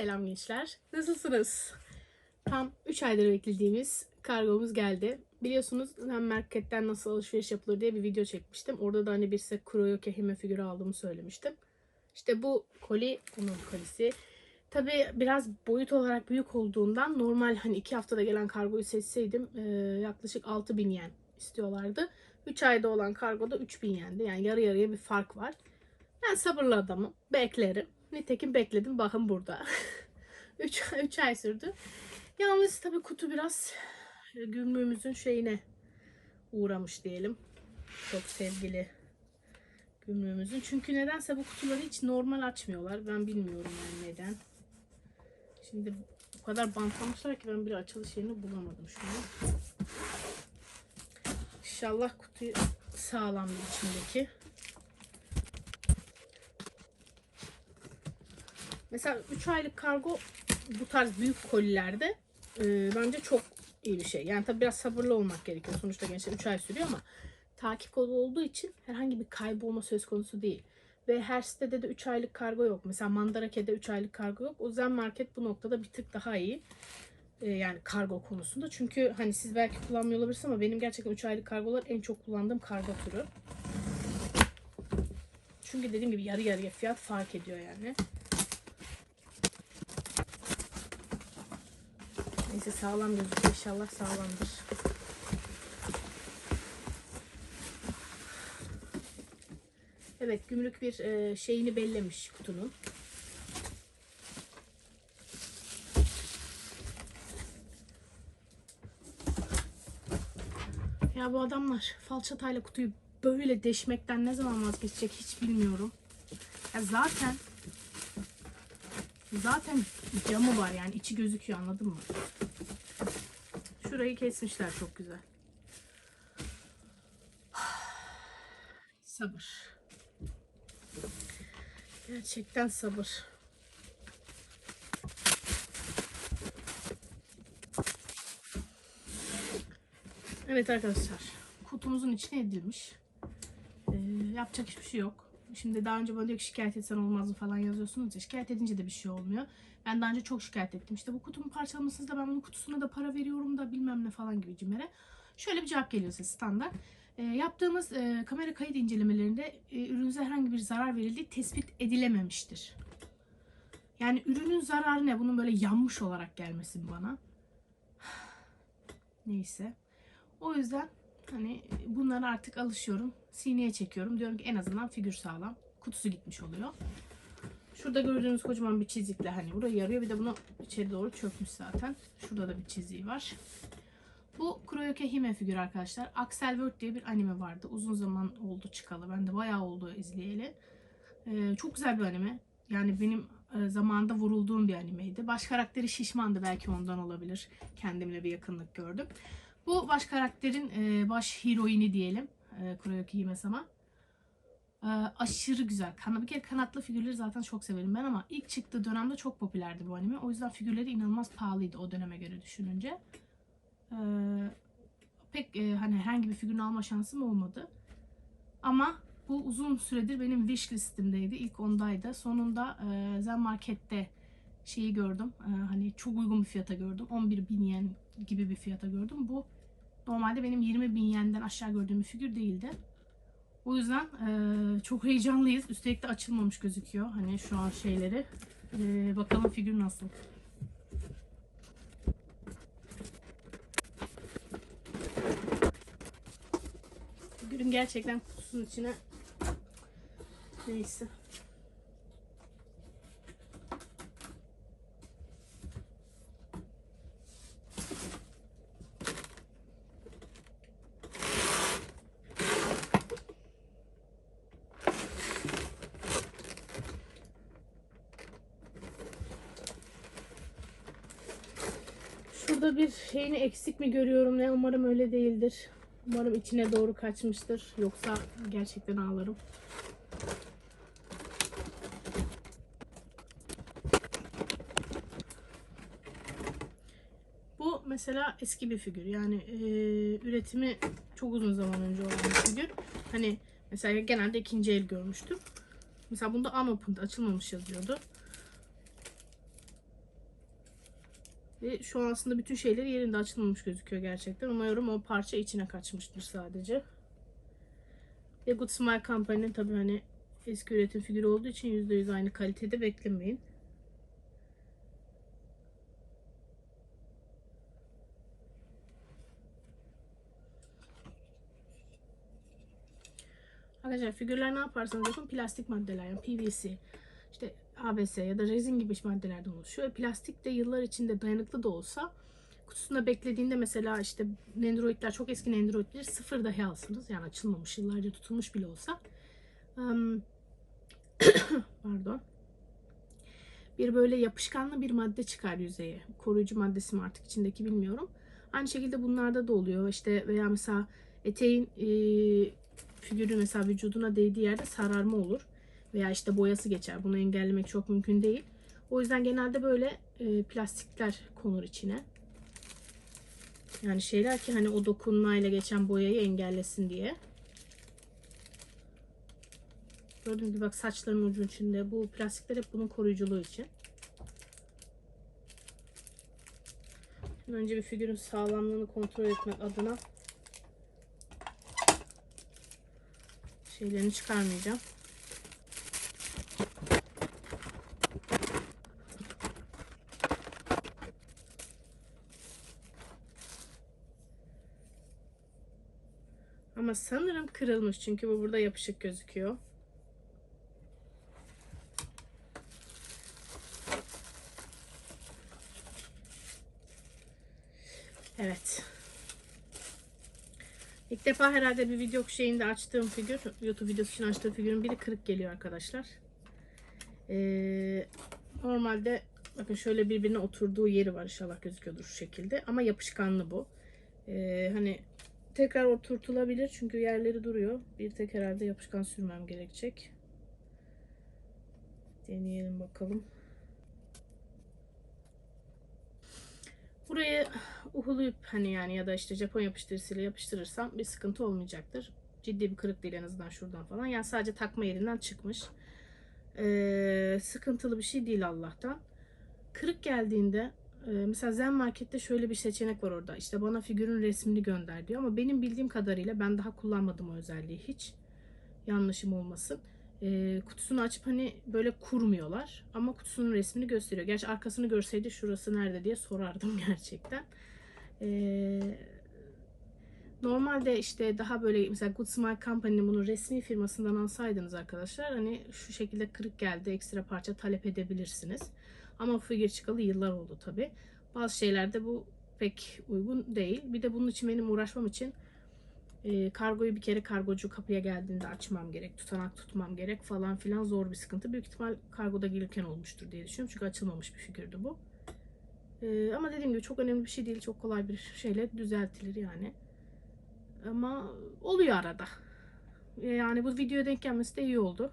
Selam gençler. Nasılsınız? Tam 3 aydır beklediğimiz kargomuz geldi. Biliyorsunuz ben marketten nasıl alışveriş yapılır diye bir video çekmiştim. Orada da hani bir size Kuroyoke hime figürü aldığımı söylemiştim. İşte bu koli onun kolisi. Tabi biraz boyut olarak büyük olduğundan normal hani 2 haftada gelen kargoyu seçseydim e, yaklaşık 6000 yen istiyorlardı. 3 ayda olan kargoda 3000 yendi. Yani yarı yarıya bir fark var. Ben sabırlı adamım. Beklerim. Nitekim bekledim. Bakın burada. 3 3 ay sürdü. Yalnız tabii kutu biraz gümrüğümüzün şeyine uğramış diyelim. Çok sevgili gümrüğümüzün. Çünkü nedense bu kutuları hiç normal açmıyorlar. Ben bilmiyorum yani neden. Şimdi o kadar bantlamışlar ki ben bir açılış yerini bulamadım şu an. İnşallah kutuyu sağlamdır içindeki. Mesela 3 aylık kargo bu tarz büyük kolilerde e, bence çok iyi bir şey. Yani tabi biraz sabırlı olmak gerekiyor. Sonuçta gençler 3 ay sürüyor ama takip kodu olduğu için herhangi bir kaybolma söz konusu değil. Ve her sitede de 3 aylık kargo yok. Mesela Mandarake'de 3 aylık kargo yok. O Zen Market bu noktada bir tık daha iyi. E, yani kargo konusunda. Çünkü hani siz belki kullanmıyor olabilirsiniz ama benim gerçekten 3 aylık kargolar en çok kullandığım kargo türü. Çünkü dediğim gibi yarı yarıya fiyat fark ediyor yani. Neyse sağlam gözüküyor. İnşallah sağlamdır. Evet gümrük bir e, şeyini bellemiş kutunun. Ya bu adamlar falçatayla kutuyu böyle deşmekten ne zaman vazgeçecek hiç bilmiyorum. Ya zaten zaten camı var yani içi gözüküyor anladın mı? Şurayı kesmişler çok güzel. Sabır. Gerçekten sabır. Evet arkadaşlar. Kutumuzun içine edilmiş. Ee, yapacak hiçbir şey yok. Şimdi daha önce bana diyor ki şikayet etsen olmaz mı falan yazıyorsunuz ya. Şikayet edince de bir şey olmuyor. Ben daha önce çok şikayet ettim. İşte bu kutumun parçalamasız da ben bunun kutusuna da para veriyorum da bilmem ne falan gibi cimere. Şöyle bir cevap geliyor size standart. E, yaptığımız e, kamera kayıt incelemelerinde e, ürünüze herhangi bir zarar verildiği tespit edilememiştir. Yani ürünün zararı ne? Bunun böyle yanmış olarak gelmesin bana. Neyse. O yüzden hani bunlara artık alışıyorum. Sineye çekiyorum. Diyorum ki en azından figür sağlam. Kutusu gitmiş oluyor. Şurada gördüğünüz kocaman bir çizikle hani burayı yarıyor. Bir de bunu içeri doğru çökmüş zaten. Şurada da bir çiziği var. Bu Kuroyoke Hime figür arkadaşlar. Axel World diye bir anime vardı. Uzun zaman oldu çıkalı. Ben de bayağı oldu izleyeli. Ee, çok güzel bir anime. Yani benim e, zamanında vurulduğum bir animeydi. Baş karakteri şişmandı. Belki ondan olabilir. Kendimle bir yakınlık gördüm. Bu baş karakterin e, baş heroini diyelim. E, Kuroyoke Hime sama. Ee, aşırı güzel. Kan bir kere kanatlı figürleri zaten çok severim ben ama ilk çıktığı dönemde çok popülerdi bu anime. O yüzden figürleri inanılmaz pahalıydı o döneme göre düşününce. Ee, pek e, hani herhangi bir figürünü alma şansım olmadı. Ama bu uzun süredir benim wish listimdeydi. İlk ondaydı. Sonunda e, Zen Market'te şeyi gördüm. E, hani çok uygun bir fiyata gördüm. 11 bin yen gibi bir fiyata gördüm. Bu normalde benim 20 bin yenden aşağı gördüğüm bir figür değildi. O yüzden e, çok heyecanlıyız. Üstelik de açılmamış gözüküyor. Hani şu an şeyleri. E, bakalım figür nasıl. Figürün gerçekten kutusunun içine neyse. Şurada bir şeyini eksik mi görüyorum ne umarım öyle değildir. Umarım içine doğru kaçmıştır. Yoksa gerçekten ağlarım. Bu mesela eski bir figür. Yani e, üretimi çok uzun zaman önce olan bir figür. Hani mesela genelde ikinci el görmüştüm. Mesela bunda unopened açılmamış yazıyordu. Ve şu an aslında bütün şeyleri yerinde açılmamış gözüküyor gerçekten. Umarım o parça içine kaçmıştır sadece. Ve Good Smile Company'nin tabii hani eski üretim figürü olduğu için %100 aynı kalitede beklemeyin. Arkadaşlar figürler ne yaparsanız yapın plastik maddeler yani PVC, işte ABS ya da rezin gibi maddelerden oluşuyor. Plastik de yıllar içinde dayanıklı da olsa kutusunda beklediğinde mesela işte nendroidler çok eski nendroidleri sıfır dahi alsınız. Yani açılmamış yıllarca tutulmuş bile olsa. ım, pardon. Bir böyle yapışkanlı bir madde çıkar yüzeye. Koruyucu maddesi mi artık içindeki bilmiyorum. Aynı şekilde bunlarda da oluyor. İşte veya mesela eteğin e, figürü mesela vücuduna değdiği yerde sararma olur. Veya işte boyası geçer. Bunu engellemek çok mümkün değil. O yüzden genelde böyle e, plastikler konur içine. Yani şeyler ki hani o dokunmayla geçen boyayı engellesin diye. Gördüğünüz gibi bak saçların ucun içinde. Bu plastikler hep bunun koruyuculuğu için. Önce bir figürün sağlamlığını kontrol etmek adına şeylerini çıkarmayacağım. Ama sanırım kırılmış çünkü bu burada yapışık gözüküyor. Evet. İlk defa herhalde bir video şeyinde açtığım figür, YouTube videosu için açtığım figürün biri kırık geliyor arkadaşlar. Ee, normalde bakın şöyle birbirine oturduğu yeri var inşallah gözüküyordur şu şekilde. Ama yapışkanlı bu. Ee, hani tekrar oturtulabilir çünkü yerleri duruyor. Bir tek herhalde yapışkan sürmem gerekecek. Deneyelim bakalım. Burayı uhulayıp hani yani ya da işte Japon yapıştırıcısıyla yapıştırırsam bir sıkıntı olmayacaktır. Ciddi bir kırık değil en azından şuradan falan. Yani sadece takma yerinden çıkmış. Ee, sıkıntılı bir şey değil Allah'tan. Kırık geldiğinde e, mesela Zen Market'te şöyle bir seçenek var orada. İşte bana figürün resmini gönder diyor. Ama benim bildiğim kadarıyla ben daha kullanmadım o özelliği hiç. Yanlışım olmasın. Ee, kutusunu açıp hani böyle kurmuyorlar. Ama kutusunun resmini gösteriyor. Gerçi arkasını görseydi şurası nerede diye sorardım gerçekten. Ee, normalde işte daha böyle mesela Good Smile Company'nin bunu resmi firmasından alsaydınız arkadaşlar hani şu şekilde kırık geldi ekstra parça talep edebilirsiniz. Ama figür çıkalı yıllar oldu tabi. Bazı şeylerde bu pek uygun değil. Bir de bunun için benim uğraşmam için e, kargoyu bir kere kargocu kapıya geldiğinde açmam gerek, tutanak tutmam gerek falan filan zor bir sıkıntı. Büyük ihtimal kargoda gelirken olmuştur diye düşünüyorum. Çünkü açılmamış bir figürdü bu. E, ama dediğim gibi çok önemli bir şey değil. Çok kolay bir şeyle düzeltilir yani. Ama oluyor arada. E, yani bu videoya denk gelmesi de iyi oldu.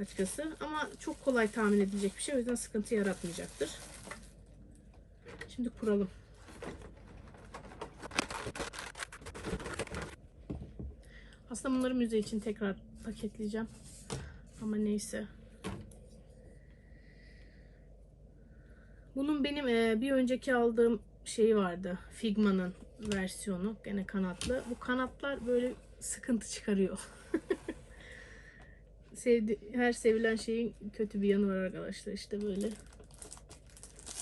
Açıkçası. Ama çok kolay tahmin edilecek bir şey. O yüzden sıkıntı yaratmayacaktır. Şimdi kuralım. Aslında bunları müze için tekrar paketleyeceğim. Ama neyse. Bunun benim e, bir önceki aldığım şeyi vardı. Figma'nın versiyonu. Gene kanatlı. Bu kanatlar böyle sıkıntı çıkarıyor. Sevdi, her sevilen şeyin kötü bir yanı var arkadaşlar. İşte böyle.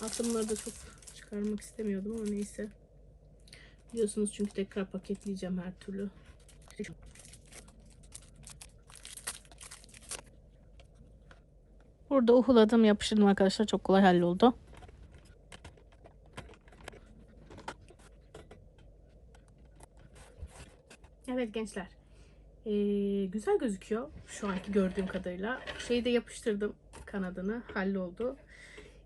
Aslında da çok çıkarmak istemiyordum ama neyse. Biliyorsunuz çünkü tekrar paketleyeceğim her türlü. Burada uhuladım yapıştırdım arkadaşlar. Çok kolay halloldu. Evet gençler. Ee, güzel gözüküyor şu anki gördüğüm kadarıyla. Şeyi de yapıştırdım kanadını. Halloldu.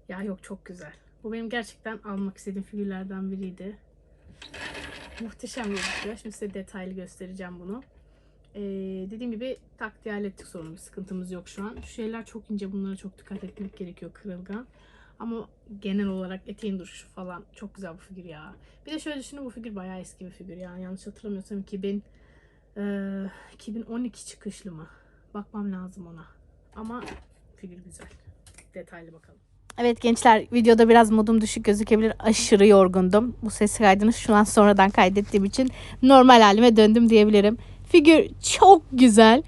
Ya yok çok güzel. Bu benim gerçekten almak istediğim figürlerden biriydi. Muhteşem gözüküyor. Şimdi size detaylı göstereceğim bunu. Ee, dediğim gibi tak diye hallettik sorunu. Sıkıntımız yok şu an. Şu şeyler çok ince. Bunlara çok dikkat etmek gerekiyor. Kırılgan. Ama genel olarak eteğin duruşu falan çok güzel bu figür ya. Bir de şöyle düşünün bu figür bayağı eski bir figür yani. Yanlış hatırlamıyorsam 2000 ee, 2012 çıkışlı mı? Bakmam lazım ona. Ama figür güzel. Detaylı bakalım. Evet gençler videoda biraz modum düşük gözükebilir. Aşırı yorgundum. Bu ses kaydını şu an sonradan kaydettiğim için normal halime döndüm diyebilirim. Figür çok güzel.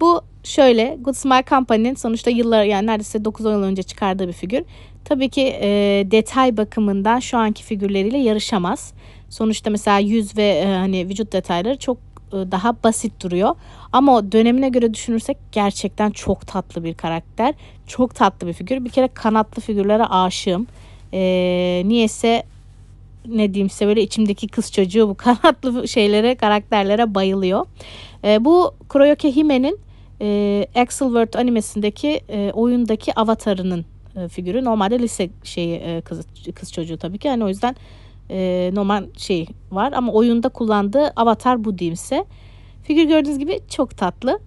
Bu şöyle Good Smile Company'nin sonuçta yıllar yani neredeyse 9-10 yıl önce çıkardığı bir figür. Tabii ki e, detay bakımından şu anki figürleriyle yarışamaz. Sonuçta mesela yüz ve e, hani vücut detayları çok daha basit duruyor. Ama dönemine göre düşünürsek gerçekten çok tatlı bir karakter. Çok tatlı bir figür. Bir kere kanatlı figürlere aşığım. Ee, niyeyse ne diyeyim size böyle içimdeki kız çocuğu bu kanatlı şeylere, karakterlere bayılıyor. Ee, bu Kuroyoke Hime'nin e, Axelworld animesindeki e, oyundaki avatarının e, figürü. Normalde lise şeyi e, kız, kız çocuğu tabii ki. Yani o yüzden e, normal şey var ama oyunda kullandığı avatar bu diyeyimse. Figür gördüğünüz gibi çok tatlı.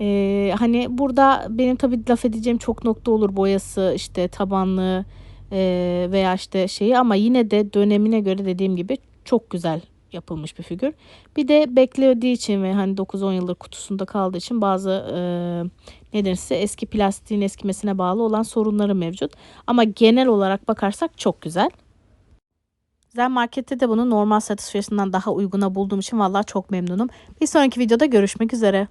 Ee, hani burada benim tabii laf edeceğim çok nokta olur boyası işte tabanlığı e, veya işte şeyi ama yine de dönemine göre dediğim gibi çok güzel yapılmış bir figür. Bir de beklediği için ve hani 9-10 yıldır kutusunda kaldığı için bazı e, ne eski plastiğin eskimesine bağlı olan sorunları mevcut. Ama genel olarak bakarsak çok güzel. Güzel markette de bunu normal satış fiyatından daha uyguna bulduğum için vallahi çok memnunum. Bir sonraki videoda görüşmek üzere.